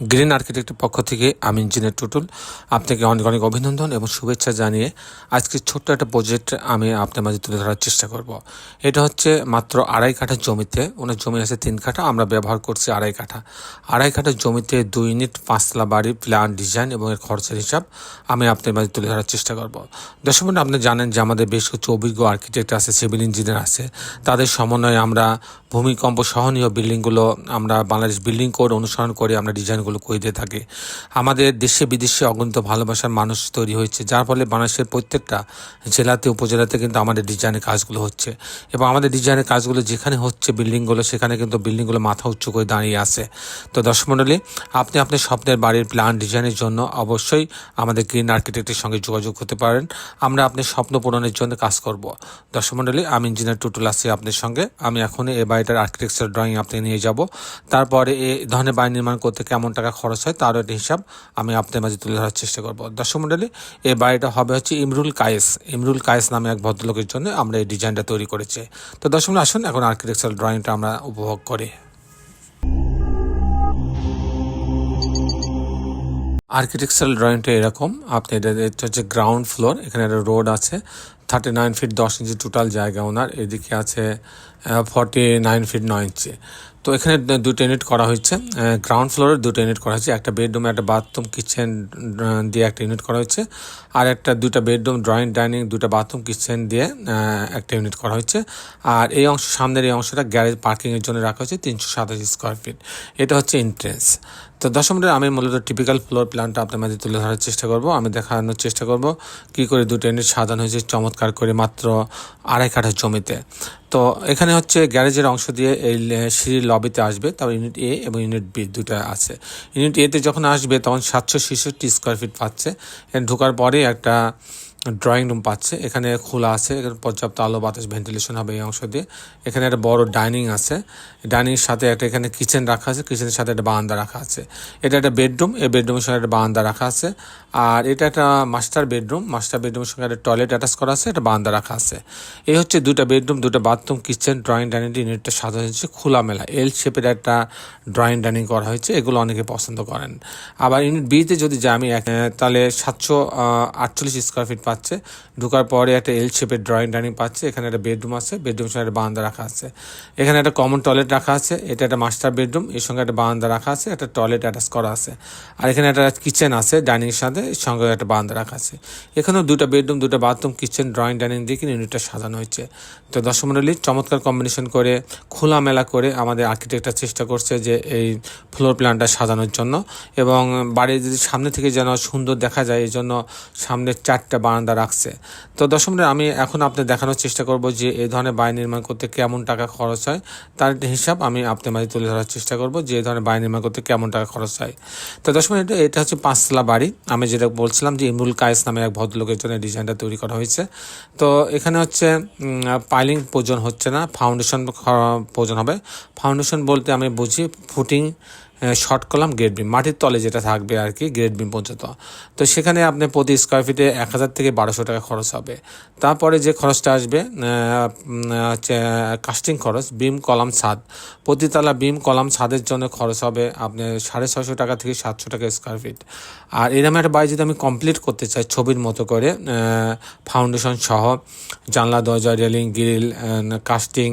Green আর্কিটেক্টের পক্ষ থেকে আমি ইঞ্জিনিয়ার টুটুল আপনাকে অনেক অনেক অভিনন্দন এবং শুভেচ্ছা জানিয়ে আজকে ছোট্ট একটা প্রজেক্ট আমি আপনার মাঝে তুলে ধরার চেষ্টা করব। এটা হচ্ছে মাত্র আড়াই কাঠা জমিতে, ওনার জমি আছে তিন কাঠা, আমরা ব্যবহার করছি আড়াই কাঠা আড়াই কাঠা জমিতে দুই ইউনিট পাঁচতলা বাড়ি প্ল্যান ডিজাইন এবং এর খরচের হিসাব আমি আপনার মাঝে তুলে ধরার চেষ্টা করব। দর্শক আপনি জানেন যে আমাদের বেশ কিছু অভিজ্ঞ আর্কিটেক্ট আছে সিভিল ইঞ্জিনিয়ার আছে তাদের সমন্বয়ে আমরা ভূমিকম্প সহনীয় বিল্ডিংগুলো আমরা বাংলাদেশ বিল্ডিং কোড অনুসরণ করে আমরা ডিজাইনগুলো করে দিয়ে থাকে। আমাদের দেশে বিদেশে অগণিত ভালোবাসার মানুষ তৈরি হয়েছে, যার ফলে বাংলাদেশের প্রত্যেকটা জেলাতে, উপজেলাতে কিন্তু আমাদের ডিজাইনের কাজগুলো হচ্ছে। এবং আমাদের ডিজাইনের কাজগুলো যেখানে হচ্ছে বিল্ডিংগুলো, সেখানে কিন্তু বিল্ডিংগুলো মাথা উঁচু করে দাঁড়িয়ে আছে। তো দর্শক মণ্ডলী, আপনি আপনার স্বপ্নের বাড়ির প্ল্যান ডিজাইনের জন্য অবশ্যই আমাদের গ্রিন আর্কিটেক্টের সঙ্গে যোগাযোগ করতে পারেন। আমরা আপনার স্বপ্ন পূরণের জন্য কাজ করব। দর্শক মণ্ডলী, আমি ইঞ্জিনিয়ার টুটুল আছি আপনার সঙ্গে। আমি এখনই এ বাড়িটার আর্কিটেকচার ড্রয়িং আপনি নিয়ে যাব। তারপরে এ ধরনের বাড়ি নির্মাণ করতে কেমন টাকা খরচ হয় তারও একটা হিসাব আমি আপনার মাঝে তুলে ধরার চেষ্টা করব। দর্শক মণ্ডলী, এই বাড়িটা হবে হচ্ছে ইমরুল কায়েস। ইমরুল কায়েস নামে এক ভদ্রলোকের জন্য আমরা এই ডিজাইনটা তৈরি করেছি। তো দর্শক আসুন এখন আর্কিটেকচার ড্রয়িংটা আমরা উপভোগ করি। আর্কিটেকচারাল ড্রয়িংটা এরকম, আপনি এটা হচ্ছে গ্রাউন্ড ফ্লোর এখানে একটা রোড আছে। থার্টি নাইন ফিট দশ ইঞ্চি টোটাল জায়গা ওনার, এদিকে আছে ফর্টি নাইন ফিট নয় ইঞ্চি তো এখানে দুটো ইউনিট করা হয়েছে। গ্রাউন্ড ফ্লোরের দুটো ইউনিট করা হয়েছে, একটা বেডরুম একটা বাথরুম কিচেন দিয়ে একটা ইউনিট করা হয়েছে। আর একটা, দুটা বেডরুম ড্রয়িং ডাইনিং দুটা বাথরুম কিচেন দিয়ে একটা ইউনিট করা হয়েছে। আর এই অংশ, সামনের এই অংশটা গ্যারেজ পার্কিংয়ের জন্য রাখা হয়েছে, তিনশো সাতাশ স্কোয়ার ফিট এটা হচ্ছে এন্ট্রেন্স তো দশমটা আমি মূলত টিপিক্যাল ফ্লোর প্ল্যানটা আপনার মাঝে তুলে ধরার চেষ্টা করব। আমি দেখানোর চেষ্টা করব, কি করে দুটো ইউনিট সাজানো হয়েছে, চমৎকার করে মাত্র আড়াই কাঠা জমিতে। তো এখানে হচ্ছে গ্যারেজের অংশ দিয়ে এই সিঁড়ির লবিতে আসবে, তারপর ইউনিট এ এবং ইউনিট বি দুটা আছে। ইউনিট এতে যখন আসবে, তখন সাতশো ছেষট্টি স্কোয়ার ফিট পাচ্ছে। ঢোকার পরে একটা ড্রয়িং রুম পাচ্ছে। এখানে খোলা আছে, এখানে পর্যাপ্ত আলো, বাতাস ভেন্টিলেশন হবে এই অংশ দিয়ে। এখানে একটা বড় ডাইনিং আছে। ডাইনিংয়ের সাথে একটা এখানে কিচেন রাখা আছে কিচেনের সাথে একটা বারান্দা রাখা আছে। এটা একটা বেডরুম এই বেডরুমের সঙ্গে একটা বারান্দা রাখা আছে। আর এটা একটা মাস্টার বেডরুম মাস্টার বেডরুমের সঙ্গে একটা টয়লেট অ্যাটাচ করা আছে, একটা বারান্দা রাখা আছে। এই হচ্ছে দুটা বেডরুম দুটো বাথরুম কিচেন ড্রয়িং ডাইনিং ইউনিটটা সাজানো হয়েছে খোলামেলা। এল শেপের একটা ড্রয়িং ডাইনিং করা হয়েছে, এগুলো অনেকে পছন্দ করেন। আবার ইউনিট বিতে যদি যাই আমি তাহলে সাতশো আটচল্লিশ স্কোয়ার ফিট পাচ্ছে। ঢোকার পরে একটা এল শেপের ড্রয়িং ডাইনিং পাচ্ছে। এখানে একটা বেডরুম আছে। বেডরুম সঙ্গে একটা বারান্দা রাখা আছে। এখানে একটা কমন টয়লেট রাখা আছে। এটা একটা মাস্টার বেডরুম এর সঙ্গে একটা বারান্দা রাখা আছে। একটা টয়লেট অ্যাটাচ করা আছে। আর এখানে একটা কিচেন আছে ডাইনিং সাথে। এর সঙ্গে একটা বারান্দা রাখা আছে। এখানেও দুটো বেডরুম দুটো বাথরুম কিচেন ড্রয়িং ডাইনিং দিয়ে কিন্তু ইউনিটটা সাজানো হয়েছে। তো দর্শক মণ্ডলী চমৎকার কম্বিনেশন করে, খোলামেলা করে আমাদের আর্কিটেক্টটা চেষ্টা করছে যে এই ফ্লোর প্ল্যানটা সাজানোর জন্য। এবং বাড়ির যদি সামনে থেকে যেন সুন্দর দেখা যায় এই জন্য সামনে চারটা বারান্দা রাখছে। তো মণ্ডলী, আমি এখন আপনাদের দেখানোর চেষ্টা করব যে এই ধরনের বাড়ি নির্মাণ করতে কেমন টাকা খরচ হয়। তার হিসাব আমি আপনার মাঝে তুলে ধরার চেষ্টা করব যে এই ধরনের বাড়ি নির্মাণ করতে কেমন টাকা খরচ হয়। তো মণ্ডলী, এটা হচ্ছে পাঁচতলা বাড়ি। আমি যেটা বলছিলাম যে ইমরুল কায়েস নামে এক ভদ্রলোকের জন্য ডিজাইনটা তৈরি করা হয়েছে। তো এখানে হচ্ছে পাইলিং প্রয়োজন হচ্ছে না ফাউন্ডেশন প্রয়োজন হবে। ফাউন্ডেশন বলতে আমি বুঝি footing short column grade beam মাটির তলে যেটা থাকবে আর কি গ্রেড বিম পর্যন্ত। তো সেখানে আপনি প্রতি স্কোয়ার ফিটে এক হাজার থেকে বারোশো টাকা খরচ হবে। তারপরে যে খরচটা আসবে কাস্টিং খরচ বিম কলাম ছাদ। প্রতিতলা বিম কলাম ছাদের জন্য খরচ হবে আপনি সাড়ে ছশো টাকা থেকে সাতশো টাকা স্কোয়ার ফিট আর এরকম একটা বাড়ি যদি আমি কমপ্লিট করতে চাই ছবির মতো করে ফাউন্ডেশন সহ, জানলা, দরজা রেলিং গ্রিল কাস্টিং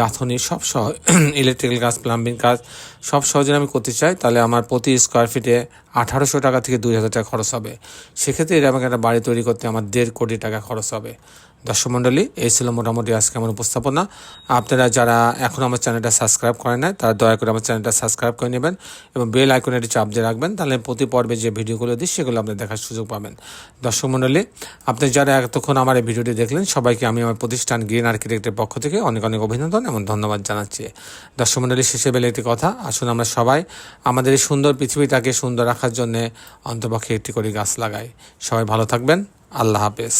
গাঁথনি সব সহ ইলেকট্রিক্যাল কাজ প্লাম্বিং কাজ সব সহজে আমি করতে চাই, তাহলে আমার প্রতি স্কোয়ার ফিটে আঠারোশো টাকা থেকে দুই হাজার টাকা খরচ হবে। সেক্ষেত্রে এরকম একটা বাড়ি তৈরি করতে আমার দেড় কোটি টাকা খরচ হবে। দর্শক মণ্ডলী, এই ছিল মোটামুটি আজকে আমার উপস্থাপনা। আপনারা যারা এখন আমার চ্যানেলটা সাবস্ক্রাইব করেন নাই, তারা দয়া করে আমার চ্যানেলটা সাবস্ক্রাইব করে নেবেন এবং বেল আইকনেটি চাপ দিয়ে রাখবেন, তাহলে প্রতি পর্বে যে ভিডিওগুলো দিই, সেগুলো আপনি দেখার সুযোগ পাবেন। দর্শক মণ্ডলী, আপনি যারা এতক্ষণ আমার এই ভিডিওটি দেখলেন, সবাইকে আমি আমার প্রতিষ্ঠান গ্রিন আর্কিটেক্টের পক্ষ থেকে অনেক অনেক অভিনন্দন এবং ধন্যবাদ জানাচ্ছি। দর্শক মণ্ডলী শেষে বেলে একটি কথা। আসুন আমরা সবাই আমাদের এই সুন্দর পৃথিবীটাকে সুন্দর রাখার জন্য অন্তপক্ষে একটি করে গাছ লাগাই। সবাই ভালো থাকবেন। আল্লাহ হাফেজ।